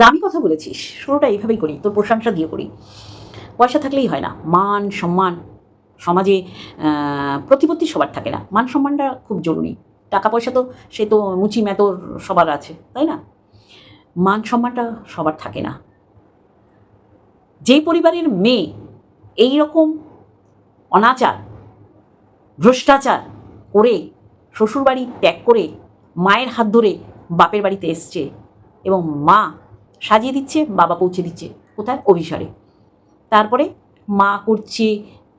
দামি কথা বলেছিস, শুরুটা এইভাবেই করি, তোর প্রশংসা দিয়ে করি। পয়সা থাকলেই হয় না, মান, সম্মান, সমাজে প্রতিপত্তি সবার থাকে না, মান সম্মানটা খুব জরুরি। টাকা পয়সা তো, সে তো মুচি মেতর সবার আছে, তাই না? মান সম্মানটা সবার থাকে না। যেই পরিবারের মেয়ে এই রকম অনাচার, ভ্রষ্টাচার করে শ্বশুরবাড়ি ত্যাগ করে মায়ের হাত ধরে বাপের বাড়িতে এসছে এবং মা সাজিয়ে দিচ্ছে, বাবা পৌঁছে দিচ্ছে কোথায়? অভিসারে। তারপরে মা করছে,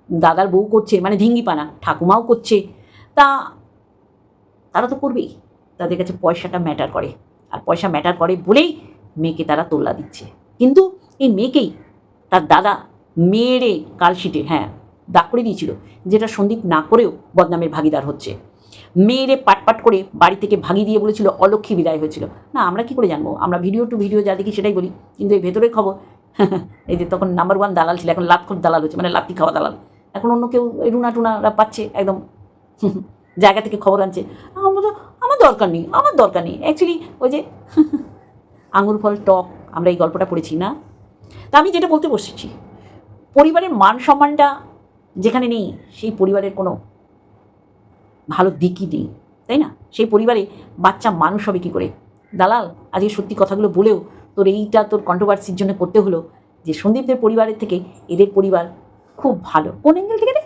দাদার বউ করছে মানে ধিঙ্গিপানা ঠাকুমাও করছে। তা তারা তো করবেই। তাদের কাছে পয়সাটা ম্যাটার করে। আর পয়সা ম্যাটার করে বলেই মেয়েকে তারা তোল্লা দিচ্ছে। কিন্তু এই মেয়েকেই তার দাদা মেয়েরে কালশিটে হ্যাঁ দাগ করে দিয়েছিল, যেটা সন্দীপ না করেও বদনামের ভাগিদার হচ্ছে। মেয়েরে পাটপাট করে বাড়ি থেকে ভাগিয়ে দিয়ে বলেছিল অলক্ষী বিদায় হয়েছিল। না, আমরা কি করে জানব? আমরা ভিডিও টু ভিডিও যা দেখি সেটাই বলি। কিন্তু এই ভেতরের খবর, এই যে তখন নাম্বার ওয়ান দালাল ছিল, এখন লাতখোর দালাল হচ্ছে মানে লাত্তি খাওয়া দালাল। এখন অন্য কেউ রুনা টুনারা পাচ্ছে একদম, জায়গা থেকে খবর আনছে। আমার দরকার নেই, আমার দরকার নেই। অ্যাকচুয়ালি ওই যে, আঙুর ফল, টক, আমরা এই গল্পটা পড়েছি, না? তা আমি যেটা বলতে বসেছি, পরিবারের মান সম্মানটা যেখানে নেই, সেই পরিবারের কোনো ভালো দিকই নেই তাই না? সেই পরিবারে বাচ্চা মানুষ হবে কী করে? দালাল আজকে সত্যি কথাগুলো বলেও তোর এইটা তোর কন্ট্রোভার্সির জন্য করতে হলো যে সন্দীপদের পরিবারের থেকে এদের পরিবার খুব ভালো। কোন অ্যাঙ্গেল থেকে রে?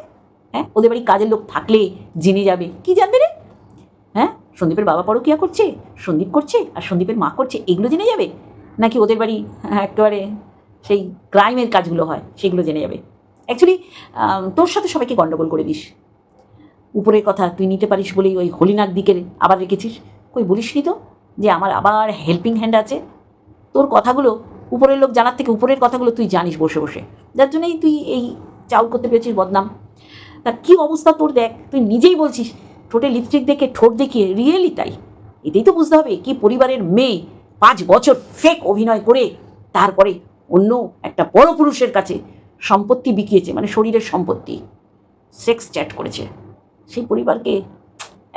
হ্যাঁ? ওদের বাড়ি কাজের লোক থাকলে জেনে যাবে। কি জানবে রে? হ্যাঁ? সন্দীপের বাবা পরও পরকিয়া করছে সন্দীপ করছে আর সন্দীপের মা করছে এগুলো জেনে যাবে? নাকি ওদের বাড়ি হ্যাঁ, একেবারে সেই ক্রাইমের কাজগুলো হয় সেগুলো জেনে যাবে? অ্যাকচুয়ালি তোর সাথে সবাইকে গণ্ডগোল করে দিস। উপরের কথা তুই নিতে পারিস বলেই ওই হলিনাক দিকে আবার রেখেছিস? কই বলিসনি তো যে আমার আবার হেল্পিং হ্যান্ড আছে। তোর কথাগুলো উপরের লোক জানার থেকে উপরের কথাগুলো তুই জানিস বসে বসে। যার জন্যই তুই এই চাউল করতে পেরেছিস বদনাম। তা কী অবস্থা তোর দেখ, তুই নিজেই বলছিস, ঠোঁটে লিপস্টিক দেখে, ঠোঁট দেখিয়ে রিয়েলি তাই? এতেই তো বুঝতে হবে কি পরিবারের মেয়ে পাঁচ বছর ফেক অভিনয় করে, তারপরে অন্য একটা বড় পুরুষের কাছে সম্পত্তি বিকিয়েছে মানে শরীরের সম্পত্তি সেক্স চ্যাট করেছে। সেই পরিবারকে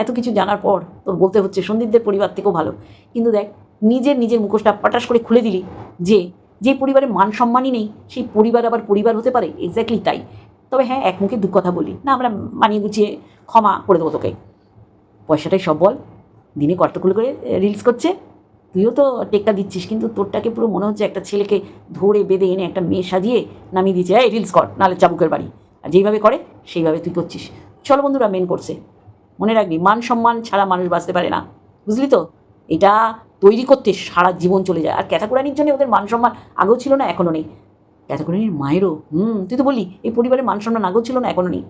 এত কিছু জানার পর তোর বলতে হচ্ছে সন্দীপদের পরিবার থেকেও ভালো। কিন্তু দেখ, নিজের নিজের মুখোশটা পটাশ করে খুলে দিলি যে যে পরিবারে মান সম্মানই নেই, সেই পরিবার আবার পরিবার হতে পারে। এক্স্যাক্টলি তাই। তবে হ্যাঁ এক মুখে দু কথা বলি। না, আমরা মানিয়ে গুছিয়ে ক্ষমা করে দেবো তোকে। পয়সাটাই সব বল। দিনে কষ্টগুলো করে রিলস করছে। তুইও তো টেক্কা দিচ্ছিস, কিন্তু তোরটাকে পুরো মনে হচ্ছে একটা ছেলেকে ধরে বেঁধে এনে একটা মেয়ে সাজিয়ে নামিয়ে দিচ্ছে এই রিলস কর, নাহলে চাবুকের বাড়ি। আর যেইভাবে করে, সেইভাবে তুই করছিস। চলো বন্ধুরা মেন করছে মনে রাখবি, মান সম্মান ছাড়া মানুষ বাঁচতে পারে না। বুঝলি তো? এটা তৈরি করতে সারা জীবন চলে যায়। আর ক্যাথাকুরানির জন্য ওদের মান সম্মান আগেও ছিল না, এখনও নেই। ক্যাথাকুরানির মায়েরও, হুম, তুই তো বললি, এই পরিবারের মান সম্মান আগেও ছিল না, এখনও নেই।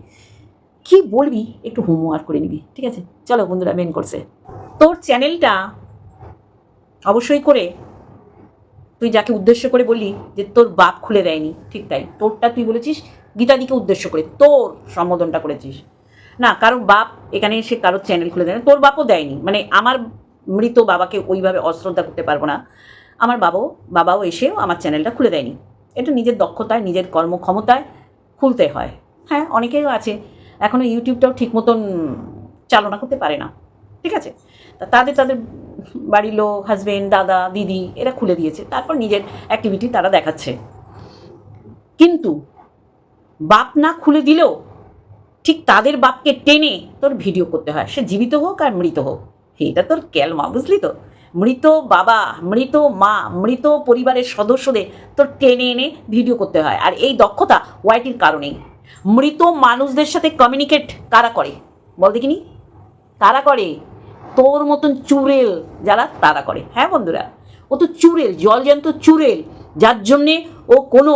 কী বলবি? একটু হোমওয়ার্ক করে নিবি, ঠিক আছে? চলো বন্ধুরা মেন করছে তোর চ্যানেলটা অবশ্যই করে, তুই যাকে উদ্দেশ্য করে বললি যে তোর বাপ খুলে দেয়নি, ঠিক তাই। তোরটা তুই বলেছিস, গীতাদিকে উদ্দেশ্য করে, তোর সম্বোধনটা করেছিস। না, কারও বাপ এখানে এসে কারোর চ্যানেল খুলে দেয় তোর বাপও দেয়নি। মানে আমার মৃত বাবাকে ওইভাবে অশ্রদ্ধা করতে পারব না। আমার বাবাও বাবাও এসেও আমার চ্যানেলটা খুলে দেয়নি। এটা নিজের দক্ষতায়, নিজের কর্মক্ষমতায় খুলতে হয়। হ্যাঁ অনেকেও আছে এখনও ইউটিউবটাও ঠিক মতন চালনা করতে পারে না। ঠিক আছে? তা তাদের তাদের বাড়ির লোক হাজবেন্ড দাদা, দিদি, এরা খুলে দিয়েছে। তারপর নিজের অ্যাক্টিভিটি তারা দেখাচ্ছে। কিন্তু বাপ না খুলে দিলেও ঠিক তাদের বাপকে টেনে তোর ভিডিও করতে হয়। সে জীবিত হোক আর মৃত হোক। এটা তোর ক্যালমা বুঝলি তো? মৃত বাবা, মৃত মা, মৃত পরিবারের সদস্যদের তোর টেনে এনে ভিডিও করতে হয়। আর এই দক্ষতা ওয়াইটির কারণেই। মৃত মানুষদের সাথে কমিউনিকেট কারা করে? বল দেখিনি? তারা করে। তোর মতন চুরেল যারা, তারা করে। হ্যাঁ বন্ধুরা? ও তো চুড়েল, জলজান্ত চুড়েল। যার জন্যে ও কোনো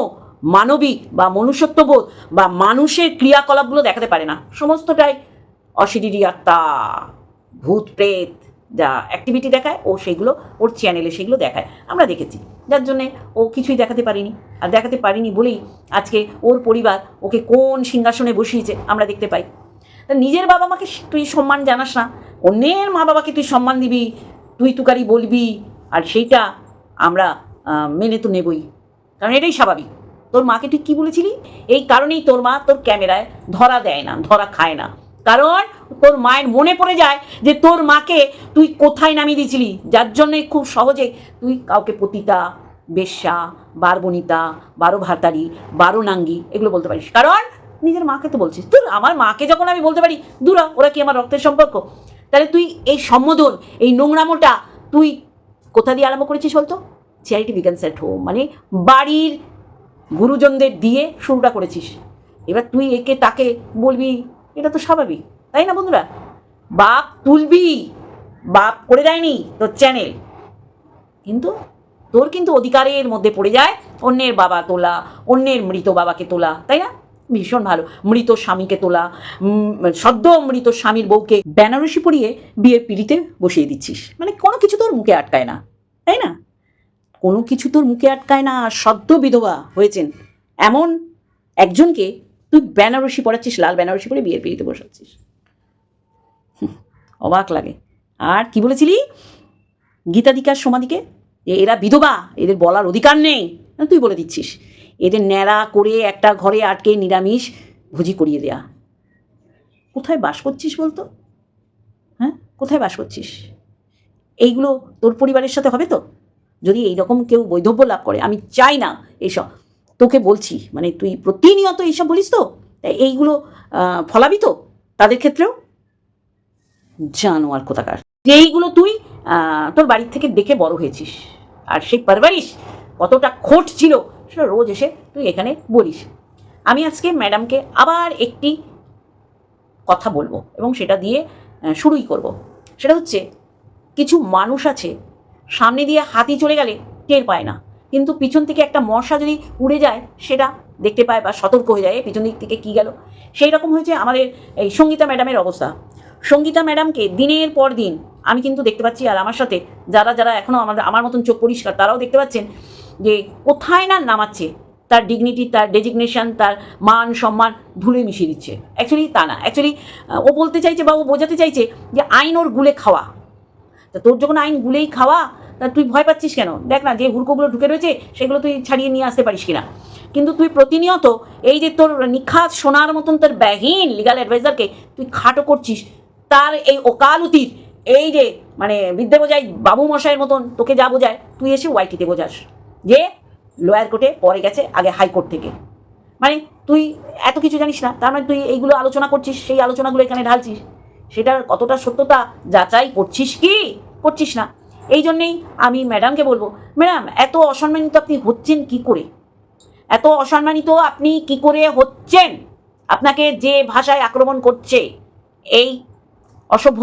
মানবিক বা মনুষ্যত্ববোধ বা মানুষের ক্রিয়াকলাপগুলো দেখাতে পারে না। সমস্তটাই অশরীরী আত্মা, ভূত, প্রেত যা অ্যাক্টিভিটি দেখায়, ও সেগুলো, ওর চ্যানেলে সেগুলো দেখায়। আমরা দেখেছি। যার জন্যে ও কিছুই দেখাতে পারিনি। আর দেখাতে পারিনি বলেই আজকে ওর পরিবার ওকে কোন সিংহাসনে বসিয়েছে আমরা দেখতে পাই। তা নিজের বাবা মাকে তুই সম্মান জানাস না। অন্যের মা বাবাকে তুই সম্মান দিবি, তুই তুকারি বলবি, আর সেইটা আমরা মেনে তো নেবই। কারণ এটাই স্বাভাবিক। তোর মাকে তুই কি বলেছিলি? এই কারণেই তোর মা তোর ক্যামেরায় ধরা দেয় না, ধরা খায় না। কারণ তোর মায়ের মনে পড়ে যায় যে তোর মাকে তুই কোথায় নামিয়ে দিয়েছিলি? যার জন্যই খুব সহজে তুই কাউকে পতিতা, বেশ্যা, বারবনিতা বারো ভাতারি বারো নাঙ্গি এগুলো বলতে পারিস। কারণ নিজের মাকে তো বলছিস। তোর আমার মাকে যখন আমি বলতে পারি, দূরা, ওরা কি আমার রক্তের সম্পর্ক? তাহলে তুই এই সম্বোধন, এই নোংরামোটা তুই কোথা দিয়ে আরম্ভ করেছিস বলতো? চ্যারিটি বিজ্ঞান সেট হোম মানে বাড়ির গুরুজনদের দিয়ে শুরুটা করেছিস। এবার তুই একে তাকে বলবি, এটা তো স্বাভাবিক, তাই না বন্ধুরা? বাপ তুলবি, বাপ করে দেয়নি তোর চ্যানেল। কিন্তু তোর কিন্তু অধিকারের মধ্যে পড়ে যায়, অন্যের বাবা তোলা, অন্যের মৃত বাবাকে তোলা, তাই না? ভীষণ ভালো, মৃত স্বামীকে তোলা সদ্য মৃত স্বামীর বউকে বেনারসি পরিয়ে বিয়ের পিড়িতে বসিয়ে দিচ্ছিস। মানে কোনো কিছু তোর মুখে আটকায় না, তাই না? কোনো কিছু তোর মুখে আটকায় না সদ্য বিধবা হয়েছেন। এমন একজনকে তুই বেনারসি পড়াচ্ছিস লাল বেনারসি পরে বিয়ের পিড়িতে বসাচ্ছিস। অবাক লাগে। আর কি বলেছিলি? গীতাধিকার সমাধিকে? যে এরা বিধবা, এদের বলার অধিকার নেই। তুই বলে দিচ্ছিস। এদের ন্যাড়া করে একটা ঘরে আটকে নিরামিষ ভুজি করিয়ে দেয়া। কোথায় বাস করছিস বলতো? হ্যাঁ কোথায় বাস করছিস? এইগুলো তোর পরিবারের সাথে হবে তো? যদি এইরকম কেউ বৈধব্য লাভ করে, আমি চাই না এইসব। তোকে বলছি মানে তুই প্রতিনিয়ত এইসব বলিস তো? এইগুলো ফলাবি তো তাদের ক্ষেত্রেও? জানোয়ার কোথাকার। এইগুলো তুই তোর বাড়ির থেকে দেখে বড় হয়েছিস। আর সেই পারভারিশ কতটা খোট ছিল সেটা রোজ এসে তুই এখানে বলিস। আমি আজকে ম্যাডামকে আবার একটি কথা বলব এবং সেটা দিয়ে শুরুই করব। সেটা হচ্ছে, কিছু মানুষ আছে সামনে দিয়ে হাতি চলে গেলে টের পায় না। কিন্তু পিছন থেকে একটা মশা যদি উড়ে যায় সেটা দেখতে পায় বা সতর্ক হয়ে যায় "এ, পিছন দিক থেকে কী গেল? সেই রকম হয়েছে আমাদের এই সঙ্গীতা ম্যাডামের অবস্থা। সঙ্গীতা ম্যাডামকে দিনের পর দিন আমি কিন্তু দেখতে পাচ্ছি আর আমার সাথে যারা যারা এখনও আমাদের আমার মতন চোখ পরিষ্কার তারাও দেখতে পাচ্ছেন যে কোথায় না নামাচ্ছে তার ডিগনিটি তার ডেজিগনেশন তার মান সম্মান ধুলে মিশিয়ে দিচ্ছে। অ্যাকচুয়ালি তা না। অ্যাকচুয়ালি ও বলতে চাইছে বা ও বোঝাতে চাইছে যে আইন ওর গুলে খাওয়া। তা তোর যখন আইন গুলেই খাওয়া, তা তুই ভয় পাচ্ছিস কেন? দেখ না, যে হুড়কোগুলো ঢুকে রয়েছে, সেগুলো তুই ছাড়িয়ে নিয়ে আসতে পারিস কিনা। কিন্তু তুই প্রতিনিয়ত এই যে তোর নিখাত সোনার মতন তোর ব্যাহীন লিগাল অ্যাডভাইজারকে তুই খাটো করছিস, তার এই ওকালতির, এই যে মানে বিদ্যে বোঝাই বাবু মশাইয়ের মতন তোকে যা বোঝায়, তুই এসে ওয়াইটিতে বোঝাস। যে লোয়ার কোর্টে পরে গেছে আগে হাইকোর্ট থেকে। মানে তুই এত কিছু জানিস না, তার মানে তুই এইগুলো আলোচনা করছিস, সেই আলোচনাগুলো এখানে ঢালছিস। সেটার কতটা সত্যতা যাচাই করছিস কি? করছিস না। এই জন্যেই আমি ম্যাডামকে বলব ম্যাডাম এত অসম্মানিত আপনি হচ্ছেন কি করে? এত অসম্মানিত আপনি কি করে হচ্ছেন? আপনাকে যে ভাষায় আক্রমণ করছে, এই অসভ্য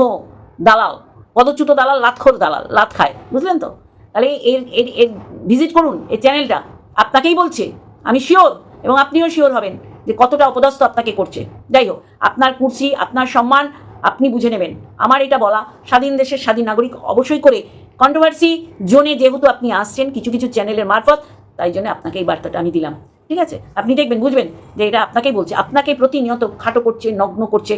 দালাল, পদচ্যুত দালাল, লাতখোর দালাল, লাত খায়। বুঝলেন তো? তাহলে এর এর ভিজিট করুন, এই চ্যানেলটা আপনাকেই বলছে, আমি শিওর এবং আপনিও শিওর হবেন যে কতটা অপদস্থ আপনাকে করছে। যাই হোক, আপনার কুর্সি, আপনার সম্মান আপনি বুঝে নেবেন। আমার এটা বলা স্বাধীন দেশের স্বাধীন নাগরিক অবশ্যই করে কন্ট্রোভার্সি জোনে যেহেতু আপনি আসছেন, কিছু কিছু চ্যানেলের মারফত, তাই জন্য আপনাকে এই বার্তাটা আমি দিলাম। ঠিক আছে? আপনি দেখবেন, বুঝবেন যে এটা আপনাকেই বলছে। আপনাকে প্রতিনিয়ত খাটো করছে, নগ্ন করছে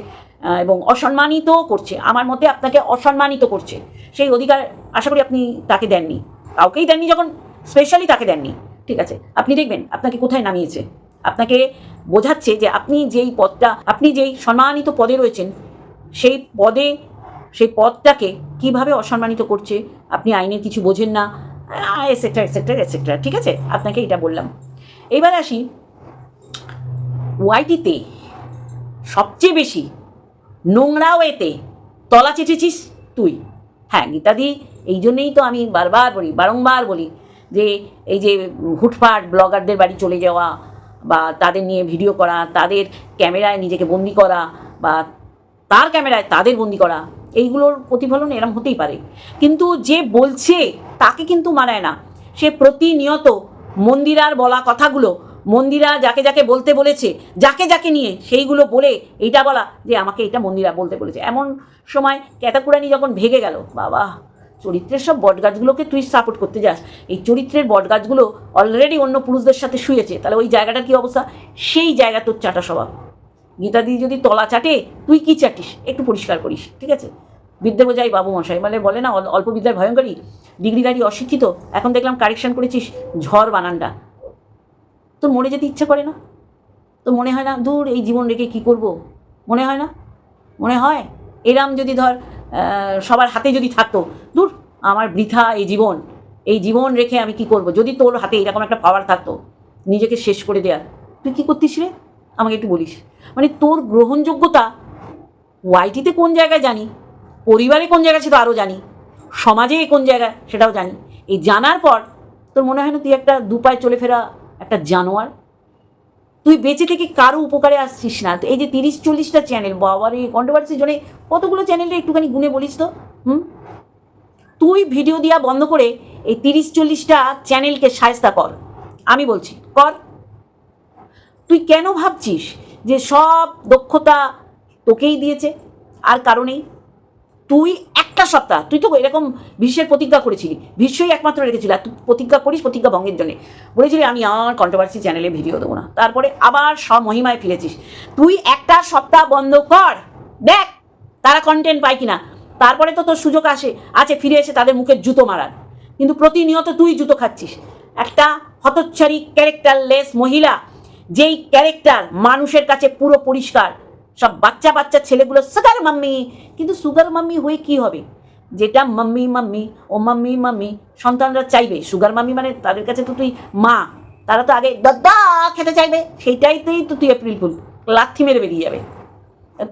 এবং অসম্মানিত করছে। আমার মতে আপনাকে অসম্মানিত করছে। সেই অধিকার আশা করি আপনি তাকে দেননি। কাউকেই দেননি যখন স্পেশালি তাকে দেননি। ঠিক আছে? আপনি দেখবেন, আপনাকে কোথায় নামিয়েছে? আপনাকে বোঝাচ্ছে যে আপনি যেই পদটা, আপনি যেই সম্মানিত পদে রয়েছেন সেই পদে, সেই পদটাকে কীভাবে অসম্মানিত করছে, আপনি আইনের কিছু বোঝেন না এসেট্রা এসেট্রা এসেট্রা ঠিক আছে? আপনাকে এটা বললাম। এবার আসি, ওয়াইটিতে সবচেয়ে বেশি নোংরাও এতে তলা চেটেছিস তুই। হ্যাঁ গীতাদি, এই জন্যেই তো আমি বারবার বলি, বারংবার বলি যে, এই যে হুটফাট ব্লগারদের বাড়ি চলে যাওয়া বা তাদের নিয়ে ভিডিও করা, তাদের ক্যামেরায় নিজেকে বন্দি করা বা তার ক্যামেরায় তাদের বন্দি করা, এইগুলোর প্রতিফলন এরম হতেই পারে। কিন্তু যে বলছে তাকে কিন্তু মানায় না। সে প্রতিনিয়ত মন্দিরার বলা কথাগুলো, মন্দিরা যাকে যাকে বলতে বলেছে, যাকে যাকে নিয়ে সেইগুলো বলে এইটা বলা যে আমাকে এটা মন্দিরা বলতে বলেছে। এমন সময় ক্যাতাকুরানি যখন ভেগে গেল, বাবা, চরিত্রের সব বটগাছগুলোকে তুই সাপোর্ট করতে যাস। এই চরিত্রের বটগাছগুলো অলরেডি অন্য পুরুষদের সাথে শুয়েছে। তাহলে ওই জায়গাটার কী অবস্থা? সেই জায়গা তোর চাটা স্বভাব। গীতাদি যদি তলা চাটে, তুই কি চাটিস? একটু পরিষ্কার করিস, ঠিক আছে? বিদ্যে বোঝাই বাবু মশাই মানে বলে না, অল- অল্প বিদ্যার ভয়ঙ্করী, ডিগ্রিধারী অশিক্ষিত, এখন দেখলাম কারেকশন করেছিস, ঝড় বানানটা। তোর মরে যেতে ইচ্ছে করে না? তো মনে হয় না, দূর এই জীবন রেখে কি করব? মনে হয় না? মনে হয়? এরাম যদি ধর সবার হাতে যদি থাকতো, দূর, আমার বৃথা এই জীবন এই জীবন রেখে আমি কি করব? যদি তোর হাতে এরকম একটা পাওয়ার থাকতো, নিজেকে শেষ করে দেওয়ার তুই কী করতিস রে? আমাকে একটু বলিস। মানে তোর গ্রহণযোগ্যতা ওয়াইটিতে কোন জায়গায় জানি? পরিবারে কোন জায়গায় সেটা আরও জানি? সমাজে কোন জায়গায় সেটাও জানি? এই জানার পর তোর মনে হয় না তুই একটা দুপায় চলে ফেরা একটা জানোয়ার? তুই বেঁচে থেকে কারও উপকারে আসছিস না। এই যে তিরিশ চল্লিশটা চ্যানেল বাবার এই কন্ট্রোভার্সির জন্য কতগুলো চ্যানেলে একটুখানি গুনে বলিস তো? হুম? তুই ভিডিও দেওয়া বন্ধ করে এই তিরিশ চল্লিশটা চ্যানেলকে সায়স্তা কর। আমি বলছি, কর। তুই কেন ভাবছিস যে সব দক্ষতা তোকেই দিয়েছে। আর কারণেই তুই একটা সপ্তাহ, তুই তো এরকম বিশ্বের প্রতিজ্ঞা করেছিলি বিশ্বই একমাত্র রেখেছিল, আর তুই প্রতিজ্ঞা করিস প্রতিজ্ঞা ভঙ্গের জন্য। বলেছিলি, আমি আর কন্ট্রোভার্সি চ্যানেলে ভিডিও দেবো না। তারপরে আবার সব মহিমায় ফিরেছিস। তুই একটা সপ্তাহ বন্ধ কর, দেখ তারা কন্টেন্ট পায় কিনা। তারপরে তো তোর সুযোগ আসে, আছে, ফিরে এসে তাদের মুখে জুতো মারার। কিন্তু প্রতিনিয়ত তুই জুতো খাচ্ছিস। একটা হতচ্ছারি ক্যারেক্টারলেস মহিলা যেই ক্যারেক্টার মানুষের কাছে পুরো পরিষ্কার, সব বাচ্চা বাচ্চা ছেলেগুলো সুগার মাম্মি কিন্তু সুগার মাম্মি হয়ে কি হবে? যেটা মাম্মি মাম্মি ও মাম্মি মাম্মি সন্তানরা চাইবে। সুগার মাম্মি মানে তাদের কাছে তো তুই মা, তারা তো আগে দাদা খেতে চাইবে। সেইটাইতেই তো তুই এপ্রিল ফুল লাথি মেরে বেরিয়ে যাবে।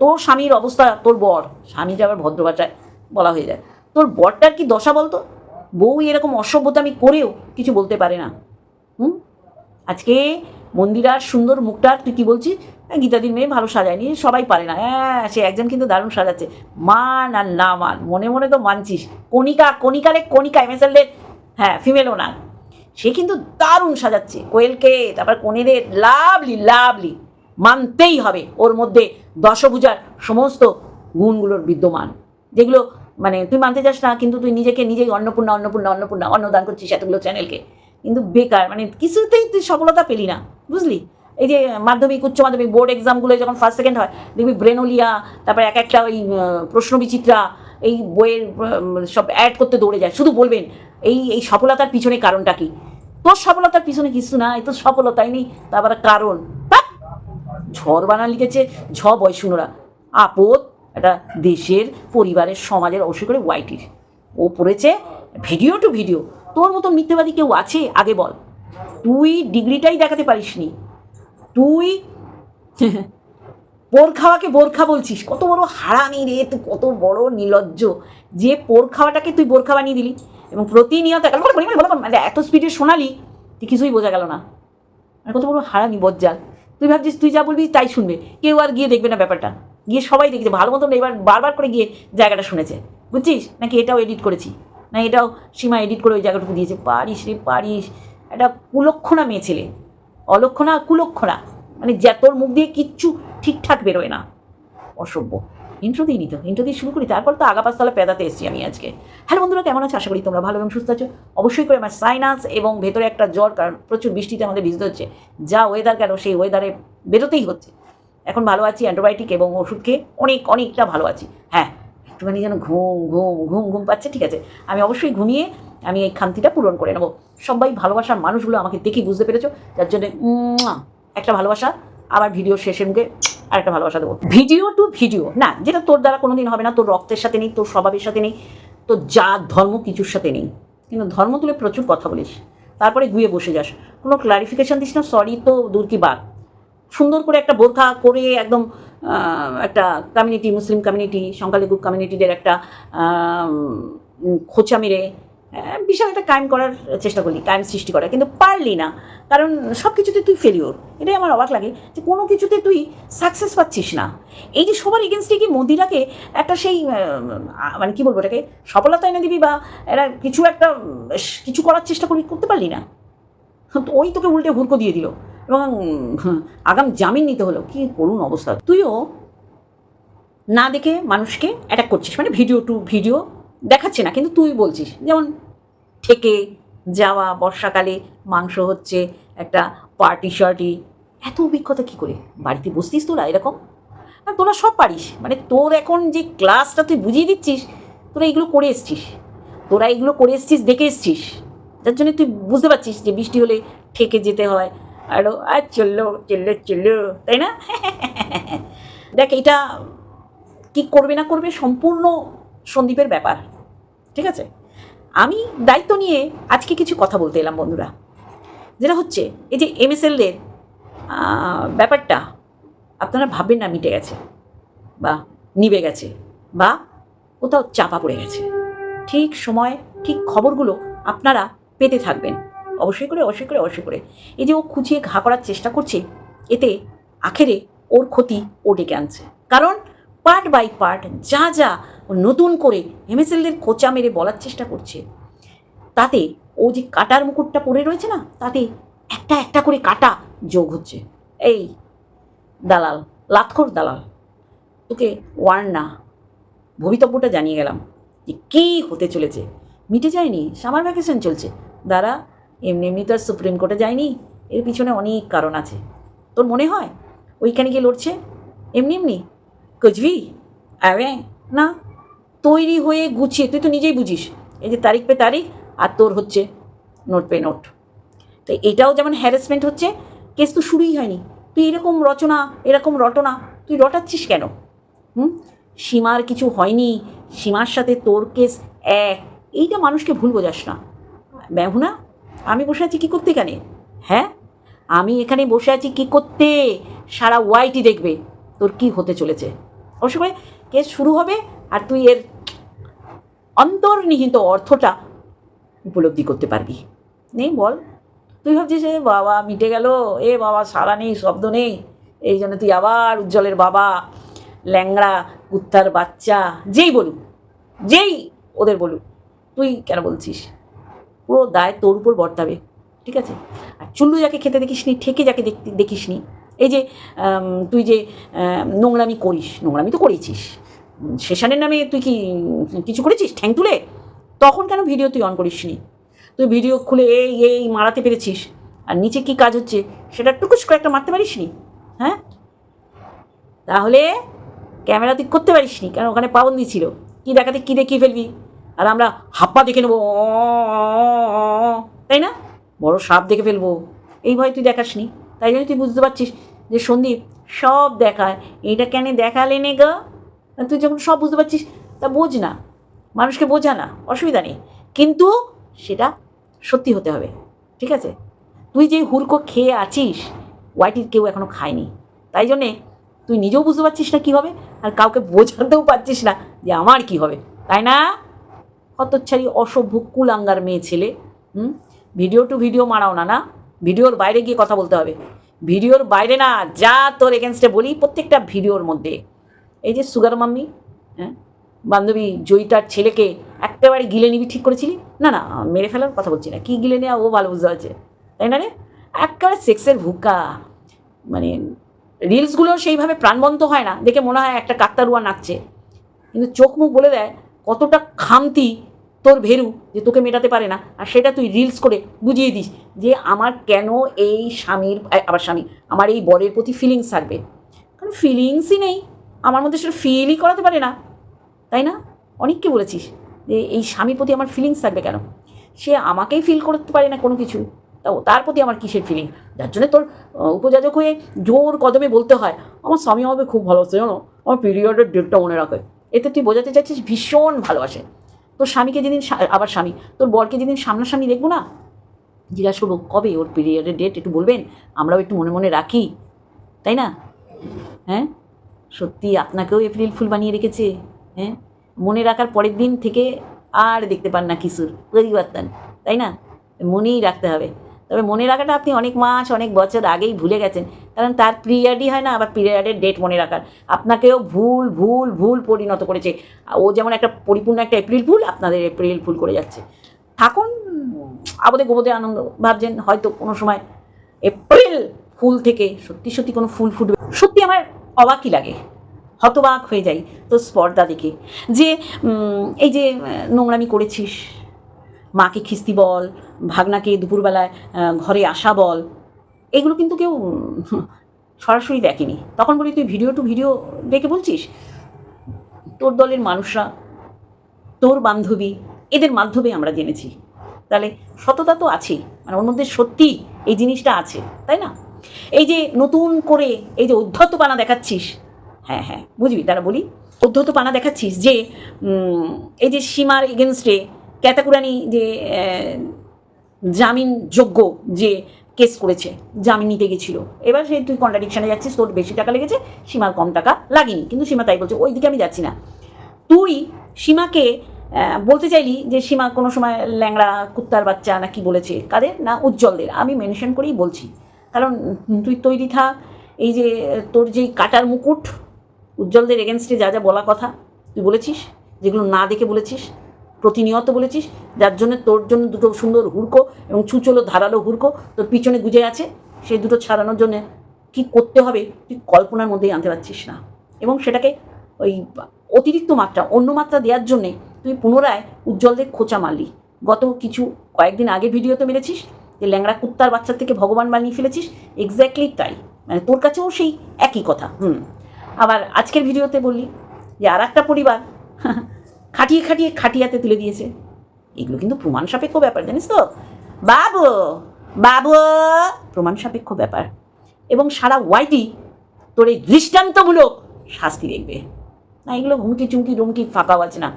তোর স্বামীর অবস্থা, তোর বর, স্বামীটা আবার ভদ্র ভাষায় বলা হয়ে যায়। তোর বরটার কি দশা বলতো? বউ এরকম অসভ্যতা আমি করেও কিছু বলতে পারে না। হুম? আজকে মন্দিরার সুন্দর মুখটা তুই কি বলছিস? হ্যাঁ, গীতাদির মেয়ে ভালো সাজায়নি সবাই পারে না। হ্যাঁ সে একজন কিন্তু দারুণ সাজাচ্ছে। মান আর না মান মনে মনে তো মানছিস। কণিকা কণিকারে কণিকা এমএসএলের হ্যাঁ ফিমেলও না সে কিন্তু দারুণ সাজাচ্ছে। কোয়েলকে তারপর কনেদের লাভলি লাভলি। মানতেই হবে ওর মধ্যে দশভুজার সমস্ত গুণগুলোর বিদ্যমান। যেগুলো মানে তুই মানতে চাস না কিন্তু তুই নিজেকে নিজেই অন্নপূর্ণা অন্নপূর্ণা অন্নপূর্ণা অন্নদান করছিস এতগুলো চ্যানেলকে কিন্তু বেকার মানে কিছুতেই তুই সফলতা পেলি না, বুঝলি? এই যে মাধ্যমিক, উচ্চ মাধ্যমিক বোর্ড এক্সামগুলো যখন ফার্স্ট সেকেন্ড হয়, দেখবি ব্রেনোলিয়া, তারপর এক একটা ওই প্রশ্ন বিচিত্রা, এই বইয়ের সব অ্যাড করতে দৌড়ে যায়। শুধু বলবেন, এই এই সফলতার পিছনে কারণটা কি? তোর সফলতার পিছনে কিছু না এই তো সফলতাই নেই তারপরে কারণ? ঝড় বানা লিখেছে, ঝ বয়সুনোরা আপদ একটা দেশের, পরিবারের, সমাজের, অবশ্যই করে ওয়াইটির ও পড়েছে ভিডিও টু ভিডিও তোর মতো মিথ্যেবাদী কেউ আছে? আগে বল। তুই ডিগ্রিটাই দেখাতে পারিস নি তুই পোর খাওয়াকে বোর খা বলছিস। কত বড় হারামি রে তুই কত বড় নিলজ্জ। যে পোর খাওয়াটাকে তুই বোরখা বানিয়ে দিলি এবং প্রতিনিয়ত মানে এত স্পিডে শোনালি তুই কিছুই বোঝা গেল না। আর কত বড় হারামি বজ্জাল। তুই ভাবছিস তুই যা বলবি তাই শুনবে। কেউ আর গিয়ে দেখবে না ব্যাপারটা। গিয়ে সবাই দেখছে। ভালো মতন এবার বারবার করে গিয়ে জায়গাটা শুনেছে। বুঝছিস? নাকি এটাও এডিট করেছি। না, এটাও সীমা এডিট করে ওই জায়গাটুকু দিয়েছে। পারিস রে, পারিস। একটা কুলক্ষণা মেয়ে ছেলে। অলক্ষণা কুলক্ষণা। মানে যা, তোর মুখ দিয়ে কিচ্ছু ঠিকঠাক বেরোয় না। অসভ্য। ইন্ট্রো দিইনি তো। ইন্ট্রো দিয়ে শুরু করি। তারপর তো আগা পাঁচতলা পেদাতে এসেছি আমি আজকে। হ্যালো বন্ধুরা, কেমন আছো? আশা করি তোমরা ভালো এবং সুস্থ আছো। অবশ্যই করে আমার সাইনাস এবং ভেতরে একটা জ্বর, কারণ প্রচুর বৃষ্টিতে আমাদের ভিজতে হচ্ছে যা ওয়েদার কেন সেই ওয়েদারে বেরোতেই হচ্ছে। এখন ভালো আছি অ্যান্টিবায়োটিক এবং ওষুধ খেয়ে অনেক, অনেকটা ভালো আছি। হ্যাঁ একটুখানি যেন ঘুম ঘুম ঘুম ঘুম পাচ্ছে, ঠিক আছে। আমি অবশ্যই ঘুমিয়ে আমি এই খান্তিটা পূরণ করে নেব। সবাই ভালোবাসার মানুষগুলো আমাকে দেখেই বুঝতে পেরেছ। যার জন্য একটা ভালোবাসা, আবার ভিডিও শেষে মুখে আর একটা ভালোবাসা দেবো। ভিডিও টু ভিডিও, না, যেটা তোর দ্বারা কোনোদিন হবে না, তোর রক্তের সাথে নেই, তোর স্বভাবের সাথে নেই, তোর জাত, ধর্ম, কিছুর সাথে নেই। কিন্তু ধর্ম তুলে প্রচুর কথা বলিস। তারপরে গুয়ে বসে যাস। কোনো ক্লারিফিকেশন দিস না সরি তো, দূর কি বাদ সুন্দর করে একটা বোরখা করে একদম একটা কমিউনিটি মুসলিম কমিউনিটি সংখ্যালঘু কমিউনিটিদের একটা খোঁচা মেরে বিশাল একটা কায়েম করার চেষ্টা করলি কায়েম সৃষ্টি করার। কিন্তু পারলি না, কারণ সব কিছুতে তুই ফেলিওর এটাই আমার অবাক লাগে যে কোনো কিছুতে তুই সাকসেস পাচ্ছিস না। এই যে সবার এগেনস্টে কি মন্দিরাকে একটা সেই মানে কি বলব এটাকে, সফলতা এনে দিবি বা এরা কিছু একটা কিছু করার চেষ্টা করবি, করতে পারলি না। ওই তোকে উল্টে হুড়কো দিয়ে দিল। এবং আগাম জামিন নিতে হলো কি করুন অবস্থা? তুইও না দেখে মানুষকে অ্যাটাক করছিস মানে ভিডিও টু ভিডিও দেখাচ্ছে না, কিন্তু তুই বলছিস, যেমন থেকে যাওয়া, বর্ষাকালে মাংস হচ্ছে, একটা পার্টি শার্টি এত অভিজ্ঞতা কী করে? বাড়িতে বসতিস তোরা এরকম? আর তোরা সব পারিস মানে তোর এখন যে ক্লাসটা তুই বুঝিয়ে দিচ্ছিস, তোরা এগুলো করে এসছিস, তোরা এগুলো করে এসছিস, দেখে এসছিস, যার জন্য তুই বুঝতে পারছিস যে বৃষ্টি হলে ঠেকে যেতে হয় আরও আর চলল চলল চলল তাই না? দেখ, এটা কি করবে না করবে সম্পূর্ণ সন্দীপের ব্যাপার, ঠিক আছে? আমি দায়িত্ব নিয়ে আজকে কিছু কথা বলতে এলাম, বন্ধুরা। যেটা হচ্ছে, এই যে এম এমএসএলদের ব্যাপারটা আপনারা ভাববেন না মিটে গেছে, বা নিবে গেছে, বা কোথাও চাপা পড়ে গেছে। ঠিক সময়, ঠিক খবরগুলো আপনারা পেতে থাকবেন। অবশ্যই করে অবশ্যই করে অবশ্যই করে। এই যে ও খুঁচিয়ে ঘা করার চেষ্টা করছে, এতে আখেরে ওর ক্ষতি ও ডেকে আনছে। কারণ পার্ট বাই পার্ট যা যা নতুন করে এমএসএলদের খোঁচা মেরে বলার চেষ্টা করছে, তাতে ও যে কাটার মুকুটটা পড়ে রয়েছে না, তাতে একটা একটা করে কাটা যোগ হচ্ছে। এই দালাল, লাতখোর দালাল, তোকে ওয়ার্ন না। ভবিতব্যটা জানিয়ে গেলাম যে কী হতে চলেছে? মিটে যায়নি সামার ভ্যাকেশন চলছে। দাঁড়া এমনি এমনি তো আর সুপ্রিম কোর্টে যায়নি। এর পিছনে অনেক কারণ আছে। তোর মনে হয়? ওইখানে গিয়ে লড়ছে? এমনি এমনি? কুচবি আরে, না। তৈরি হয়ে গুছিয়ে, তুই তো নিজেই বুঝিস। এই যে তারিখ পে তারিখ আর তোর হচ্ছে নোট পে নোট। তো এটাও যেমন হ্যারাসমেন্ট হচ্ছে কেস তো শুরুই হয়নি। তুই এরকম রচনা, এরকম রটনা, তুই রটাচ্ছিস কেন? হুম? সীমার কিছু হয়নি। সীমার সাথে তোর কেস এক। এইটা মানুষকে ভুল বোঝাস না। ব্যহুনা আমি বসে আছি কী করতে এখানে? হ্যাঁ? আমি এখানে বসে আছি কী করতে? সারা ওয়াইটি দেখবে। তোর কি হতে চলেছে? অবশ্য করে কেস শুরু হবে আর তুই এর অন্তর্নিহিত অর্থটা উপলব্ধি করতে পারবি। নেই বল। তুই ভাবছিস, এ বাবা, মিটে গেল। এ বাবা, সারা নেই, শব্দ নেই। এই জন্য তুই আবার উজ্জ্বলের বাবা, ল্যাংড়া, কুত্তার বাচ্চা, যেই বলুক, যেই ওদের বলুক। তুই কেন বলছিস? পুরো দায় তোর উপর বর্তাবে, ঠিক আছে? আর চুল্লু যাকে খেতে দেখিসনি, ঠেকে যাকে দেখতে দেখিসনি, এই যে তুই যে নোংরামি করিস, নোংরামি তো করেছিস সেশানের নামে তুই কি, কিছু করেছিস, ঠ্যাং তুলে? তখন কেন ভিডিও তুই অন করিস নি তুই ভিডিও খুলে এই এই মারাতে পেরেছিস, আর নিচে কি কাজ হচ্ছে, সেটা টুকুস করে একটা মারতে পারিসনি? হ্যাঁ? তাহলে ক্যামেরা তুই করতে পারিস নি কারণ ওখানে পাবন্দি ছিল। কী দেখাতে, কী দেখিয়ে ফেলবি? আর আমরা হাপ্পা দেখে নেব তাই না? বড় সাপ দেখে ফেলব। এই ভয় তুই দেখাসনি। তাই জন্য তুই বুঝতে পারছিস যে সন্দীপ সব দেখায়। এটা কেন দেখালে নে গা? তুই যখন সব বুঝতে পারছিস, তা বোঝ না। মানুষকে বোঝা না, অসুবিধা নেই। কিন্তু সেটা সত্যি হতে হবে, ঠিক আছে? তুই যে হুড়কো খেয়ে আছিস ওয়াইটির কেউ এখনও খায়নি। তাই জন্যে তুই নিজেও বুঝতে পারছিস না কী হবে, আর কাউকে বোঝাতেও পারছিস না যে আমার কি হবে, তাই না? হতচ্ছাড়ি অসভ্য, কুলাঙ্গার মেয়ে ছেলে। হুম? ভিডিও টু ভিডিও মারাও না না? ভিডিওর বাইরে গিয়ে কথা বলতে হবে। ভিডিওর বাইরে না, যা তোর এগেনস্টে বলি, প্রত্যেকটা ভিডিওর মধ্যে। এই যে সুগার মাম্মি হ্যাঁ? বান্ধবী জয়িতার ছেলেকে একেবারে গিলে নিবি, ঠিক করেছিলি? না না, মেরে ফেলার কথা বলছি না। কী গিলে নেওয়া ও ভালো বুঝতে পারছে। তাই না রে? একেবারে সেক্সের ভুকা মানে রিলসগুলো সেইভাবে প্রাণবন্ত হয় না। দেখে মনে হয় একটা কাকতারুয়া নাচছে। কিন্তু চোখ মুখ বলে দেয় কতটা খামতি তোর ভেরু যে তোকে মেটাতে পারে না, আর সেটা তুই রিলস করে বুঝিয়ে দিস যে আমার কেন এই স্বামীর আবার স্বামী, আমার এই বরের প্রতি ফিলিংস থাকবে। কারণ ফিলিংসই নেই, আমার মধ্যে সেটা ফিলই করাতে পারে না, তাই না? অনেককে বলেছিস যে এই স্বামীর প্রতি আমার ফিলিংস থাকবে কেন? সে আমাকেই ফিল করতে পারে না কোনো কিছু তাও তার প্রতি আমার কিসের ফিলিং যার জন্য তোর উপযাজক হয়ে জোর কদমে বলতে হয়। আমার স্বামী আমাকে খুব ভালোবাসে, জানো? আমার পিরিয়ডের ডেটটা মনে রাখে। এতে তুই বোঝাতে চাইছিস ভীষণ ভালোবাসে। তোর স্বামীকে যেদিন আবার স্বামী, তোর বরকে যেদিন সামনাসামনি দেখব না? জিজ্ঞাসা করব, কবে ওর পিরিয়ডের ডেট একটু বলবেন? আমরাও একটু মনে মনে রাখি। তাই না? হ্যাঁ? সত্যি আপনাকেও এপ্রিল ফুল বানিয়ে রেখেছে হ্যাঁ? মনে রাখার পরের দিন থেকে আর দেখতে পান না কিশোর, পরিবর্তন। তাই না? মনেই রাখতে হবে। তবে মনে রাখাটা আপনি অনেক মাস, অনেক বছর আগেই ভুলে গেছেন। কারণ তার পিরিয়ডই হয় না, আবার পিরিয়ডের ডেট মনে রাখার। আপনাকেও ভুল ভুল ভুল পরিণত করেছে। ও যেমন একটা পরিপূর্ণ একটা এপ্রিল ভুল আপনাদের এপ্রিল ভুল করে যাচ্ছে। থাকুন, আবদে গোবদে আনন্দ ভাবছেন, হয়তো কোনো সময় এপ্রিল ফুল থেকে সত্যি সত্যি কোনো ফুল ফুটবে। সত্যি আমার অবাকই লাগে, হতবাক হয়ে যাই। তো স্পর্ধা দেখে যে এই যে নোংরামি করেছিস মাকে খিস্তি বল, ভাগনাকে দুপুরবেলায় ঘরে আসা বল, এগুলো কিন্তু কেউ সরাসরি দেখেনি। তখন বলি, তুই ভিডিও টু ভিডিও দেখে বলছিস? তোর দলের মানুষরা, তোর বান্ধবী, এদের মাধ্যমে আমরা জেনেছি। তাহলে সততা তো আছেই মানে ওর মধ্যে সত্যি এই জিনিসটা আছে, তাই না? এই যে নতুন করে এই যে উদ্ধতপানা দেখাচ্ছিস হ্যাঁ হ্যাঁ বুঝবি তারা বলি, উদ্ধতপানা দেখাচ্ছিস যে এই যে সীমার এগেনস্টে ক্যাতাকুরানি যে জামিনযোগ্য যে কেস করেছে, জামিন নিতে গেছিল। এবার সে তুই কন্ট্রাডিকশনে যাচ্ছিস, তোর বেশি টাকা লেগেছে, সীমার কম টাকা লাগেনি। কিন্তু সীমা তাই বলছে ওই দিকে আমি যাচ্ছি না। তুই সীমাকে বলতে চাইলি যে সীমা কোনো সময় ল্যাংড়া, কুত্তার বাচ্চা না কি বলেছে? কাদের? না উজ্জ্বলদের। আমি মেনশন করেই বলছি। কারণ তুই তৈরি থাক, এই যে, তোর যেই কাটার মুকুট, উজ্জ্বলদের এগেনস্টে যা যা বলা কথা, তুই বলেছিস? যেগুলো না দেখে বলেছিস? প্রতিনিয়ত বলেছিস, যার জন্য তোর জন্য দুটো সুন্দর হুড়কো এবং চুচলো ধারালো হুড়কো তোর পিছনে গুজে আছে সেই দুটো ছাড়ানোর জন্য কি করতে হবে তুই কল্পনার মধ্যেই আনতে পারছিস না। এবং সেটাকে ওই অতিরিক্ত মাত্রা, অন্য মাত্রা দেওয়ার জন্যে তুই পুনরায় উজ্জ্বলদের খোঁচা মারলি। গত কিছু কয়েকদিন আগে ভিডিওতে মেরেছিস যে ল্যাংড়া কুত্তার বাচ্চার থেকে ভগবান বানিয়ে ফেলেছিস? এক্স্যাক্টলি তাই। মানে তোর কাছেও সেই একই কথা, হুম। আবার আজকের ভিডিওতে বললি যে আর একটা পরিবার খাটিয়ে খাটিয়ে খাটিয়াতে তুলে দিয়েছে। এগুলো কিন্তু প্রমাণ সাপেক্ষ ব্যাপার, জানিস তো? বাবু বাবু, প্রমাণ সাপেক্ষ ব্যাপার। এবং সারা ওয়াইটি তোর এই দৃষ্টান্তমূলক শাস্তি দেখবে। না, এগুলো হুমকি চুমকি রুমকি ফাঁকাও আছে না।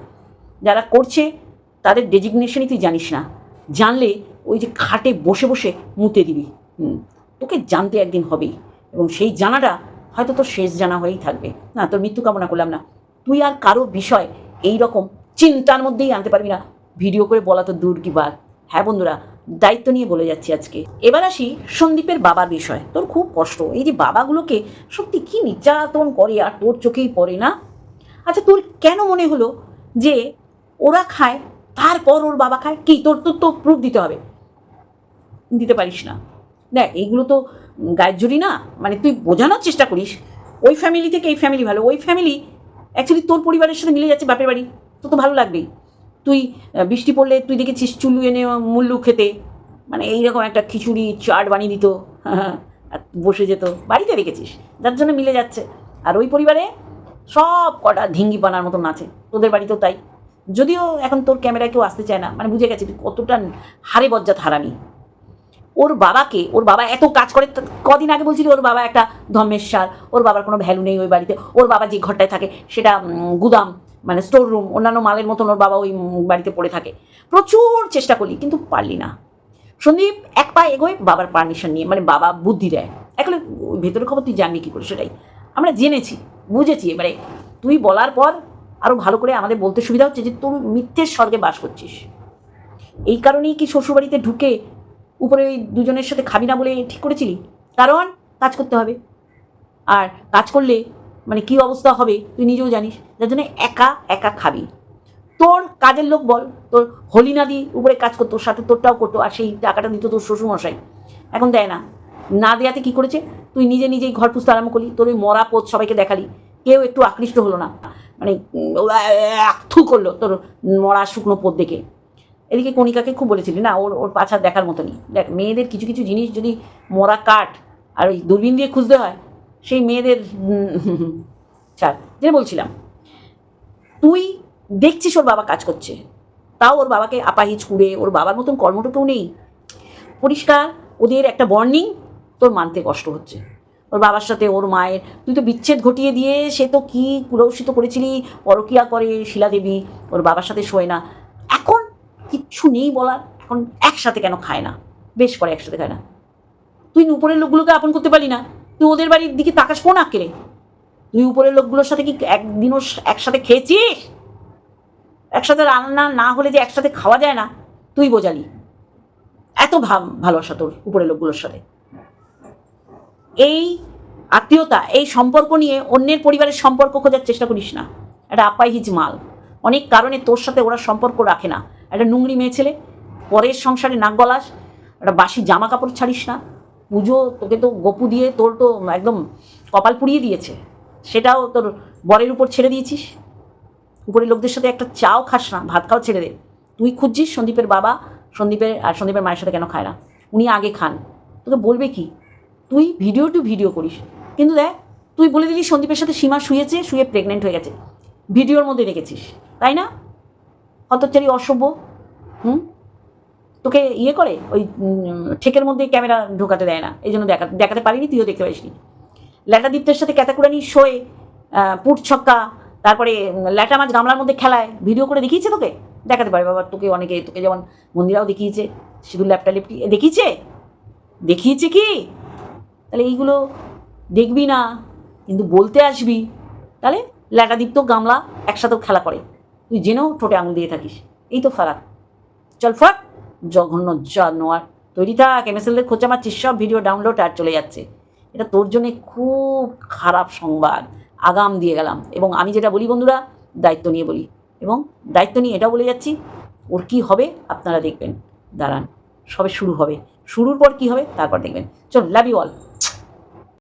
যারা করছে, তাদের ডেজিগনেশনই তুই জানিস না। জানলে ওই যে খাটে বসে বসে মুতে দিবি। হুম, তোকে জানতে একদিন হবেই। এবং সেই জানাটা হয়তো তোর শেষ জানা হয়েই থাকবে। না, তোর মৃত্যু কামনা করলাম না। তুই আর কারও বিষয় এই রকম চিন্তার মধ্যেই আনতে পারবি না। ভিডিও করে বলা তো দূর কি বাদ হ্যাঁ বন্ধুরা, দায়িত্ব নিয়ে বলে যাচ্ছি আজকে। এবার আসি সন্দীপের বাবার বিষয়। তোর খুব কষ্ট। এই যে বাবাগুলোকে সত্যি কি নির্যাতন করে আর তোর চোখেই পড়ে না? আচ্ছা তোর কেন মনে হলো যে ওরা খায়, তারপর ওর বাবা খায়? কি তোর তোর তো প্রুফ দিতে হবে। দিতে পারিস না। দেখ এইগুলো তো গায়ের জুড়ি না। মানে তুই বোঝানোর চেষ্টা করিস। ওই ফ্যামিলি থেকে এই ফ্যামিলি ভালো। ওই ফ্যামিলি অ্যাকচুয়ালি তোর পরিবারের সাথে মিলে যাচ্ছে বাপের বাড়ি। তো তো ভালো লাগবেই। তুই বৃষ্টি পড়লে তুই দেখেছিস চুলু এনে মুল্লু খেতে। মানে এইরকম একটা খিচুড়ি, চাট বানিয়ে দিত। আর বসে যেত। বাড়িতে দেখেছিস। যার জন্য মিলে যাচ্ছে। আর ওই পরিবারে সব কটা ঢিঙ্গি পানার মতো নাচে। তোদের বাড়িতেও তাই। যদিও এখন তোর ক্যামেরায় কেউ আসতে চায় না। মানে বুঝে গেছে তুই কতটা হারে বজ্জাত হারামি। ওর বাবাকে, ওর বাবা এত কাজ করে কদিন আগে বলছিল ওর বাবা একটা ধর্মেশ্বর ওর বাবার কোনো ভ্যালু নেই ওই বাড়িতে, ওর বাবা যে ঘরটায় থাকে সেটা গুদাম মানে স্টোর রুম অন্যান্য মালের মতন ওর বাবা ওই বাড়িতে পড়ে থাকে। প্রচুর চেষ্টা করলি, কিন্তু পারলি না। সন্দীপ এক পা এগোয় বাবার পারমিশন নিয়ে মানে বাবা বুদ্ধি দেয়। এখন ভেতরের খবর তুই জানবি কী করে সেটাই। আমরা জেনেছি, বুঝেছি, এবারে তুই বলার পর আরও ভালো করে আমাদের বলতে সুবিধা হচ্ছে যে তুই মিথ্যের স্বর্গে বাস করছিস। এই কারণেই কি শ্বশুরবাড়িতে ঢুকে উপরে ওই দুজনের সাথে খাবি না বলে ঠিক করেছিলি? কারণ কাজ করতে হবে। আর কাজ করলে মানে কি অবস্থা হবে তুই নিজেও জানিস, যার জন্য একা একা খাবি। তোর কাজের লোক বল, তোর হলিনাদি উপরে কাজ করতো সাথে তোরটাও করতো, আর সেই টাকাটা দিত তোর শ্বশুরমশাই। এখন দেয় না। না দেয়াতে কি করেছে? তুই নিজে নিজেই ঘর পুষতে আরম্ভ করলি, তোর ওই মরা পোত সবাইকে দেখালি। কেউ একটু আকৃষ্ট হলো না। মানে থু করল তোর মরা শুকনো পোত দেখে। এদিকে কণিকাকে খুব বলেছিলি, না, ওর ওর পাছার দেখার মতনই। দেখ, মেয়েদের কিছু কিছু জিনিস যদি মরা কাঠ আর ওই দূরবীন দিয়ে খুঁজতে হয়, সেই মেয়েদের ছাড় যে বলছিলাম। তুই দেখছিস ওর বাবা কাজ করছে, তাও ওর বাবাকে আপাহিজ কুড়ে, ওর বাবার মতন কর্মটুকুও নেই। পরিষ্কার, ওদের একটা বর্নিং তোর মানতে কষ্ট হচ্ছে। ওর বাবার সাথে, ওর মায়ের, তুই তো বিচ্ছেদ ঘটিয়ে দিয়ে সে তো কী কুলৌষিত করেছিলি, পরকিয়া করে শিলাদেবী, ওর বাবার সাথে শোয় না। এখন কিচ্ছু নেই বলার। এখন একসাথে কেন খায় না? বেশ করে একসাথে খায় না। তুই উপরের লোকগুলোকে আপন করতে পারি না। তুই ওদের বাড়ির দিকে তাকাস কোন আঁকেরে তুই উপরের লোকগুলোর সাথে কি একদিনও একসাথে খেয়েছিস? একসাথে রান্না না হলে যে একসাথে খাওয়া যায় না, তুই বোঝালি। এত ভাব, ভালোবাসা তোর উপরের লোকগুলোর সাথে। এই আত্মীয়তা, এই সম্পর্ক নিয়ে অন্যের পরিবারের সম্পর্ক খোঁজার চেষ্টা করিস না। একটা আপাইহিজ মাল। অনেক কারণে তোর সাথে ওরা সম্পর্ক রাখে না। একটা নুংরি মেয়ে ছেলে, পরের সংসারে নাক গলাস, একটা বাসি জামা কাপড় ছাড়িস না। পুজো তোকে তো গপু দিয়ে তোর তো একদম কপাল পুড়িয়ে দিয়েছে। সেটাও তোর বরের উপর ছেড়ে দিয়েছিস। উপরের লোকদের সাথে একটা চাও খাস না, ভাত খাও ছেড়ে দে। তুই খুঁজছিস সন্দীপের বাবা, সন্দীপের আর সন্দীপের মায়ের সাথে কেন খায় না? উনি আগে খান। তোকে বলবে কি? তুই ভিডিও টু ভিডিও করিস। কিন্তু দেখ, তুই বলে দিলি সন্দীপের সাথে সীমা শুয়েছে, শুয়ে প্রেগনেন্ট হয়ে গেছে। ভিডিওর মধ্যে রেখেছিস। তাই না? হতচারী অসভ্য হুম? তোকে ইয়ে করে, ওই ঠেকের মধ্যে ক্যামেরা ঢোকাতে দেয় না, এই জন্য দেখা, দেখাতে পারিনি, তুইও দেখতে পারিসনি। ল্যাটাদীপ্তের সাথে ক্যাতাকুরানি শোয়ে পুট ছক্কা, তারপরে ল্যাটা মাছ গামলার মধ্যে খেলায়, ভিডিও করে দেখিয়েছে তোকে? দেখাতে পারে বাবা, তোকে অনেকে, তোকে যেমন মন্দিরাও দেখিয়েছে শুধু ল্যাপটা, লেপটি দেখিয়েছে? দেখিয়েছে কি? তাহলে এইগুলো দেখবি না, কিন্তু বলতে আসবি। তাহলে ল্যাটাদীপ্ত গামলা একসাথেও খেলা করে। তুই জেনেও ঠোঁটে আঙুল দিয়ে থাকিস। এই তো ফারাক। চল ফাক জঘন্য জানোয়ার। তৈরি থাক এমএসএলদের খোঁচা মারছিস, সব ভিডিও ডাউনলোড আর চলে যাচ্ছে। এটা তোর জন্যে খুব খারাপ সংবাদ। আগাম দিয়ে গেলাম। এবং আমি যেটা বলি বন্ধুরা, দায়িত্ব নিয়ে বলি। এবং দায়িত্ব নিয়ে এটাও বলে যাচ্ছি, ওর কী হবে আপনারা দেখবেন। দাঁড়ান, সবে শুরু হবে। শুরুর পর কী হবে, তারপর দেখবেন। চল লাভ ইউ অল